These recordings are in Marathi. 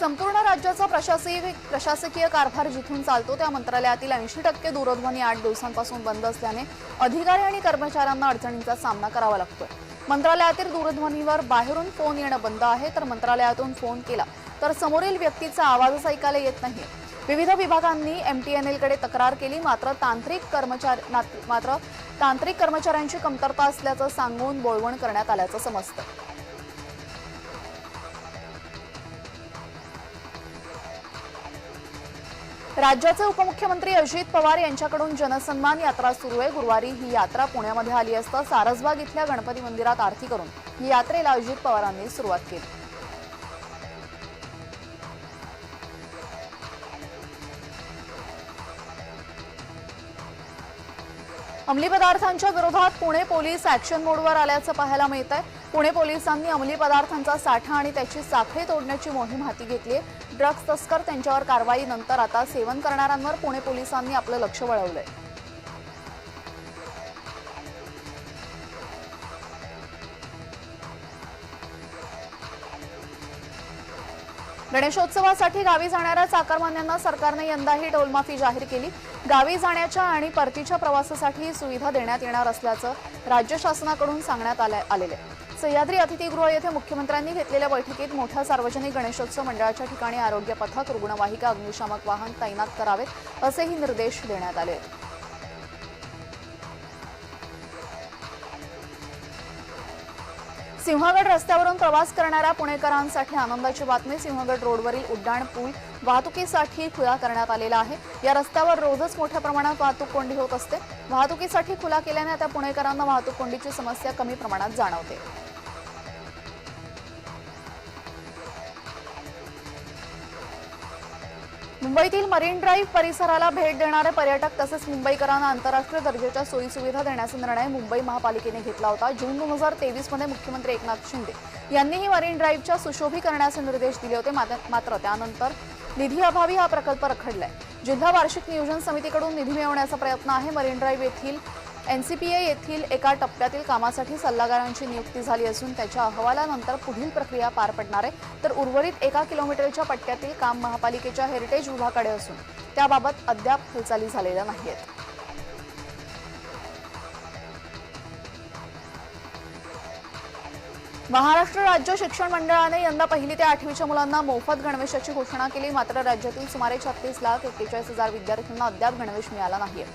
संपूर्ण राज्याचा प्रशासकीय प्रशासकीय कारभार जिथून चालतो त्या मंत्रालयातील ऐंशी टक्के दूरध्वनी आठ दिवसांपासून बंद असल्याने अधिकारी आणि कर्मचाऱ्यांना अडचणींचा सामना करावा लागतोय. मंत्रालयातील दूरध्वनीवर बाहेरून फोन येणं बंद आहे तर मंत्रालयातून फोन केला तर समोरील व्यक्तीचा आवाजच ऐकायला येत नाही. विविध विभागांनी एम टी एम एलकडे तक्रार केली मात्र तांत्रिक कर्मचारी नात- मात्र तांत्रिक कर्मचाऱ्यांची कमतरता असल्याचं सांगून बोळवण करण्यात आल्याचं समजतं. राज्याचे उपमुख्यमंत्री अजित पवार यांच्याकडून जनसन्मान यात्रा सुरू आहे. गुरुवारी ही यात्रा पुण्यामध्ये आली असता सारसबाग इथल्या गणपती मंदिरात आरती करून ही यात्रेला अजित पवारांनी सुरुवात केली. अंमली पदार्थांच्या विरोधात पुणे पोलीस ऍक्शन मोडवर आल्याचं पाहायला मिळत आहे पुणे पोलिसांनी अंमली पदार्थांचा साठा आणि त्याची साखळी तोडण्याची मोहीम हाती घेतली आहे. ड्रग्ज तस्कर त्यांच्यावर कारवाईनंतर आता सेवन करणाऱ्यांवर पुणे पोलिसांनी आपलं लक्ष वळवलंय. गणेशोत्सवासाठी गावी जाणाऱ्या चाकरमान्यांना सरकारने यंदाही टोलमाफी जाहीर केली. गावी जाण्याच्या आणि परतीच्या प्रवासासाठी सुविधा देण्यात येणार असल्याचं राज्य शासनाकडून सांगण्यात आलं- आलेलं आहे. सह्याद्री अतिथीगृह येथे मुख्यमंत्र्यांनी घेतलेल्या बैठकीत मोठ्या सार्वजनिक गणेशोत्सव मंडळाच्या ठिकाणी आरोग्य पथक रुग्णवाहिका अग्निशामक वाहन तैनात करावेत असेही निर्देश देण्यात आले सिंहगड रस्त्यावरून प्रवास करणाऱ्या पुणेकरांसाठी आनंदाची बातमी सिंहगड रोडवरील उड्डाण पूल वाहतुकीसाठी खुला करण्यात आलेला आहे. या रस्त्यावर रोजच मोठ्या प्रमाणात वाहतूक कोंडी होत असते. वाहतुकीसाठी खुला केल्याने आता पुणेकरांना वाहतूक कोंडीची समस्या कमी प्रमाणात जाणवते. मुंबईतील मरीन ड्राईव्ह परिसराला भेट देणारे पर्यटक तसेच मुंबईकरांना आंतरराष्ट्रीय दर्जाच्या सोयीसुविधा देण्याचा निर्णय मुंबई महापालिकेने घेतला होता. जून दोन हजार तेवीसमध्ये मुख्यमंत्री एकनाथ शिंदे यांनीही मरीन ड्राईव्हच्या सुशोभीकरणाचे निर्देश दिले होते. मात्र- मात्र त्यानंतर निधी अभावी हा प्रकल्प रखडलाय. जिल्हा वार्षिक नियोजन समितीकडून निधी मिळवण्याचा प्रयत्न आहे. मरीन ड्राईव्ह येथील एनसीपीए येथील एका टप्प्यातील कामासाठी सल्लागारांची नियुक्ती झाली असून त्याच्या अहवालानंतर पुढील प्रक्रिया पार पडणार आहे. तर उर्वरित एका किलोमीटरच्या पट्ट्यातील काम महापालिकेच्या हेरिटेज विभागाकडे असून त्याबाबत अद्याप हालचाली झालेल्या नाहीत महाराष्ट्र राज्य शिक्षण मंडळाने यंदा पहिली ते आठवीच्या मुलांना मोफत गणवेशाची घोषणा केली. मात्र राज्यातील सुमारे छत्तीस लाख एक्केचाळीस हजार विद्यार्थ्यांना अद्याप गणवेश मिळाला नाहीये.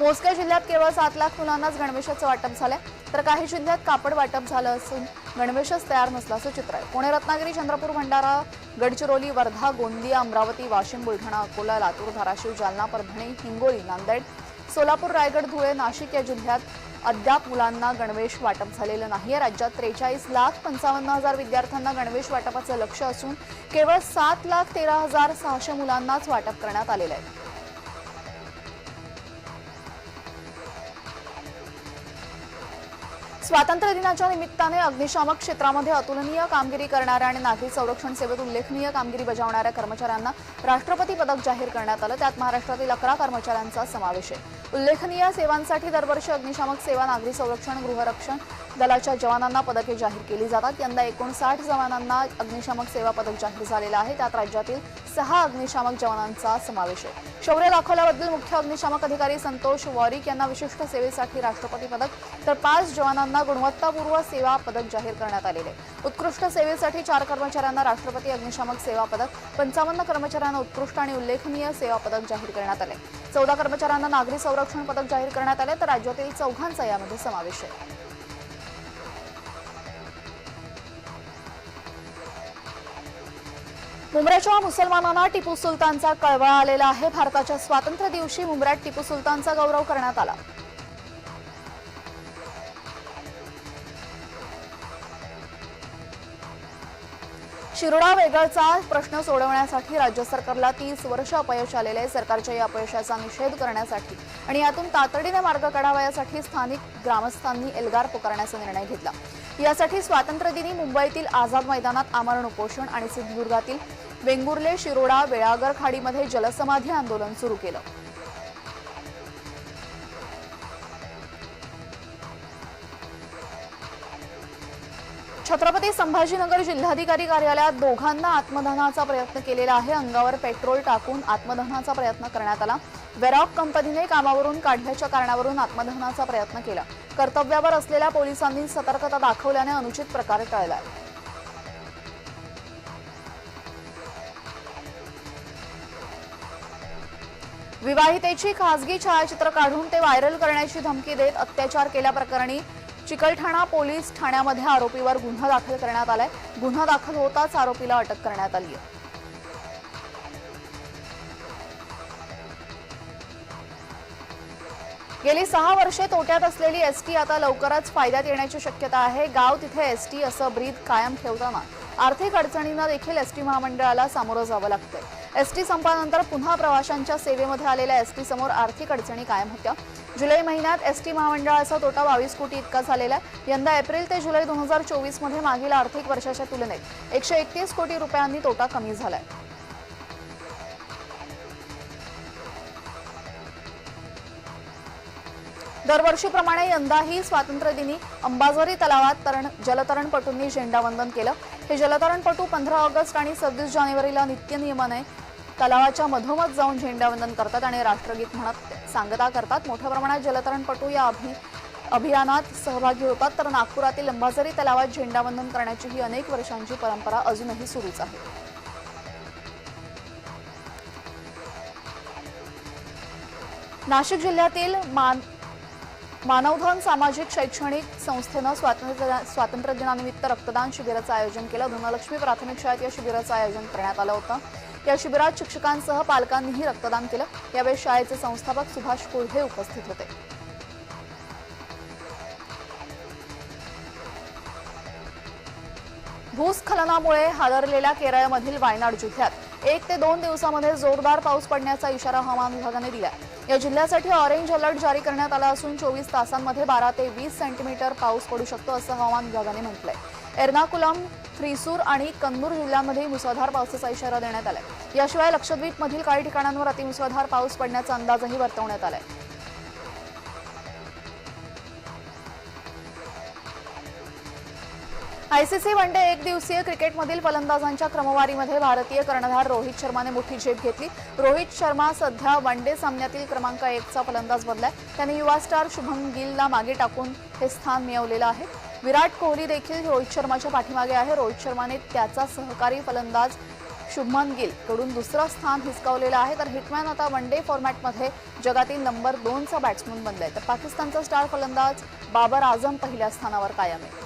मोजक्या जिल्ह्यात केवळ सात लाख मुलांनाच गणवेशाचं वाटप झालंय. तर काही जिल्ह्यात कापड वाटप झालं असून गणवेशच तयार नसल्याचं चित्र आहे. पुणे रत्नागिरी चंद्रपूर भंडारा गडचिरोली वर्धा गोंदिया अमरावती वाशिम बुलढाणा अकोला लातूर धाराशिव जालना परभणी हिंगोली नांदेड सोलापूर रायगड धुळे नाशिक या जिल्ह्यात अद्याप मुलांना गणवेश वाटप झालेलं नाहीये. राज्यात त्रेचाळीस लाख पंचावन्न हजार विद्यार्थ्यांना गणवेश वाटपाचं लक्ष असून केवळ सात लाख तेरा हजार सहाशे मुलांनाच वाटप करण्यात आलेलं आहे. स्वातंत्र्य दिनाच्या निमित्ताने अग्निशामक क्षेत्रामध्ये अतुलनीय कामगिरी करणाऱ्या आणि नागरी संरक्षण सेवेत उल्लेखनीय कामगिरी बजावणाऱ्या कर्मचाऱ्यांना राष्ट्रपती पदक जाहीर करण्यात आलं. त्यात महाराष्ट्रातील अकरा कर्मचाऱ्यांचा समावेश आहे. उल्लेखनीय सेवांसाठी दरवर्षी अग्निशामक सेवा नागरी संरक्षण गृहरक्षण दलाच्या जवानांना पदके जाहीर केली जातात. यंदा एकोणसाठ जवानांना अग्निशामक सेवा पदक जाहीर झालेलं आहे. त्यात राज्यातील सहा अग्निशामक जवानांचा समावेश आहे. शौर्य दाखवल्याबद्दल मुख्य अग्निशामक अधिकारी संतोष वॉरिक यांना विशिष्ट सेवेसाठी राष्ट्रपती पदक तर पाच जवानांना गुणवत्तापूर्व सेवा पदक जाहीर करण्यात आलेले आहे. उत्कृष्ट सेवेसाठी चार कर्मचाऱ्यांना राष्ट्रपती अग्निशामक सेवा पदक पंचावन्न कर्मचाऱ्यांना उत्कृष्ट आणि उल्लेखनीय सेवा पदक जाहीर करण्यात आले. चौदा कर्मचाऱ्यांना नागरी संरक्षण पदक जाहीर करण्यात आले तर राज्यातील चौघांचा यामध्ये समावेश आहे. मुंबऱ्याच्या मुसलमानांना टिपू सुलतानचा कळवळा आलेला आहे. भारताच्या स्वातंत्र्य दिवशी मुंबऱ्यात टिपू सुलतानचा गौरव करण्यात आला. शिरोडा वेगळचा प्रश्न सोडवण्यासाठी राज्य सरकारला तीस वर्ष अपयश आलेले आहे. सरकारच्या या अपयशाचा निषेध करण्यासाठी आणि यातून तातडीने मार्ग काढावा यासाठी स्थानिक ग्रामस्थांनी एल्गार पुकारण्याचा निर्णय घेतला. यासाठी स्वातंत्र्यदिनी मुंबईतील आझाद मैदानात आमरण उपोषण आणि सिंधुदुर्गातील वेंगुर्ले शिरोडा वेळागर खाडीमध्ये जलसमाधी आंदोलन सुरू केलं. छत्रपती संभाजीनगर जिल्हाधिकारी कार्यालयात दोघांना आत्मदहनाचा प्रयत्न केलेला आहे. अंगावर पेट्रोल टाकून आत्मदहनाचा प्रयत्न करण्यात आला. वेरॉक कंपनीने कामावरून काढल्याच्या कारणावरून आत्मदहनाचा प्रयत्न केला. कर्तव्यावर असलेल्या पोलिसांनी सतर्कता दाखवल्याने अनुचित प्रकार टळला. विवाहितेची खासगी छायाचित्र काढून ते व्हायरल करण्याची धमकी देत अत्याचार केल्याप्रकरणी चिकलठाणा पोलीस ठाण्यामध्ये आरोपीवर गुन्हा दाखल करण्यात आलाय. गुन्हा दाखल होताच आरोपीला अटक करण्यात आली आहे. गेली सहा वर्षे तोट्यात असलेली एसटी आता लवकरच फायद्यात येण्याची शक्यता आहे. गाव तिथे एसटी असं ब्रीद कायम ठेवताना आर्थिक अडचणींना देखील एसटी महामंडळाला सामोरं जावं लागतंय. एसटी संपानंतर पुन्हा प्रवाशांच्या सेवेमध्ये आलेल्या एसटी समोर आर्थिक अडचणी कायम होत्या. जुलै महिन्यात एसटी महामंडळाचा तोटा बावीस कोटी इतका झालेला आहे. यंदा एप्रिल ते जुलै दोन हजार चोवीसमध्ये मागील आर्थिक वर्षाच्या तुलनेत एकशे एकतीस कोटी रुपयांनी तोटा कमी झालाय. दरवर्षीप्रमाणे यंदाही स्वातंत्र्यदिनी अंबाझरी तलावात तरण जलतरणपटूंनी झेंडावंदन केलं. हे जलतरणपटू पंधरा ऑगस्ट आणि सव्वीस जानेवारीला नित्यनियमाने तलावाच्या मधोमध जाऊन झेंडावंदन करतात आणि राष्ट्रगीत म्हणत सांगता करतात मोठ्या प्रमाणात जलतरणपटू या अभि अभियानात सहभागी होतात. तर नागपुरातील अंबाझरी तलावात झेंडावंदन करण्याची ही अनेक वर्षांची परंपरा अजूनही सुरूच आहे. नाशिक जिल्ह्यातील मान मानवधन सामाजिक शैक्षणिक संस्थेनं स्वातंत्र्य स्वातंत्र्य दिनानिमित्त रक्तदान शिबिराचं आयोजन केलं. धनलक्ष्मी प्राथमिक शाळेत या शिबिराचं आयोजन करण्यात आलं होतं. या शिबिरात शिक्षकांसह पालकांनीही रक्तदान केलं. यावेळी शाळेचे संस्थापक सुभाष कोल्हे उपस्थित होते. भूस्खलनामुळे हादरलेल्या केरळमधील वायनाड जिल्ह्यात एक ते दोन दिवसामध्ये जोरदार पाऊस पडण्याचा इशारा हवामान विभागाने दिला या जिल्ह्यासाठी ऑरेंज अलर्ट जारी करण्यात आला असून चोवीस तासांमध्ये बारा ते वीस सेंटीमीटर पाऊस पडू शकतो असं हवामान विभागाने म्हटलंय. एर्नाकुलम थ्रिसूर आणि कन्नूर जिल्ह्यांमध्ये मुसळधार पावसाचा इशारा देण्यात आलाय. याशिवाय लक्षद्वीपमधील काही ठिकाणांवर अतिमुसळधार पाऊस पडण्याचा अंदाजही वर्तवण्यात आलाय. आयसीसी वन डे एक दिवसीय क्रिकेटमधील फलंदाजांच्या क्रमवारीमध्ये भारतीय कर्णधार रोहित शर्माने मोठी झेप घेतली. रोहित शर्मा सध्या वन डे सामन्यातील क्रमांक एकचा फलंदाज बनलाय. त्याने युवा स्टार शुभम गिलला मागे टाकून हे स्थान मिळवलेलं आहे. विराट कोहली देखील रोहित शर्माच्या पाठीमागे आहे. रोहित शर्माने त्याचा सहकारी फलंदाज शुभमन गिलकडून दुसरं स्थान हिसकावलेलं आहे. तर हिटमॅन आता वन डे फॉर्मॅटमध्ये जगातील नंबर दोनचा बॅट्समन बनलाय. तर पाकिस्तानचा स्टार फलंदाज बाबर आझम पहिल्या स्थानावर कायम आहे.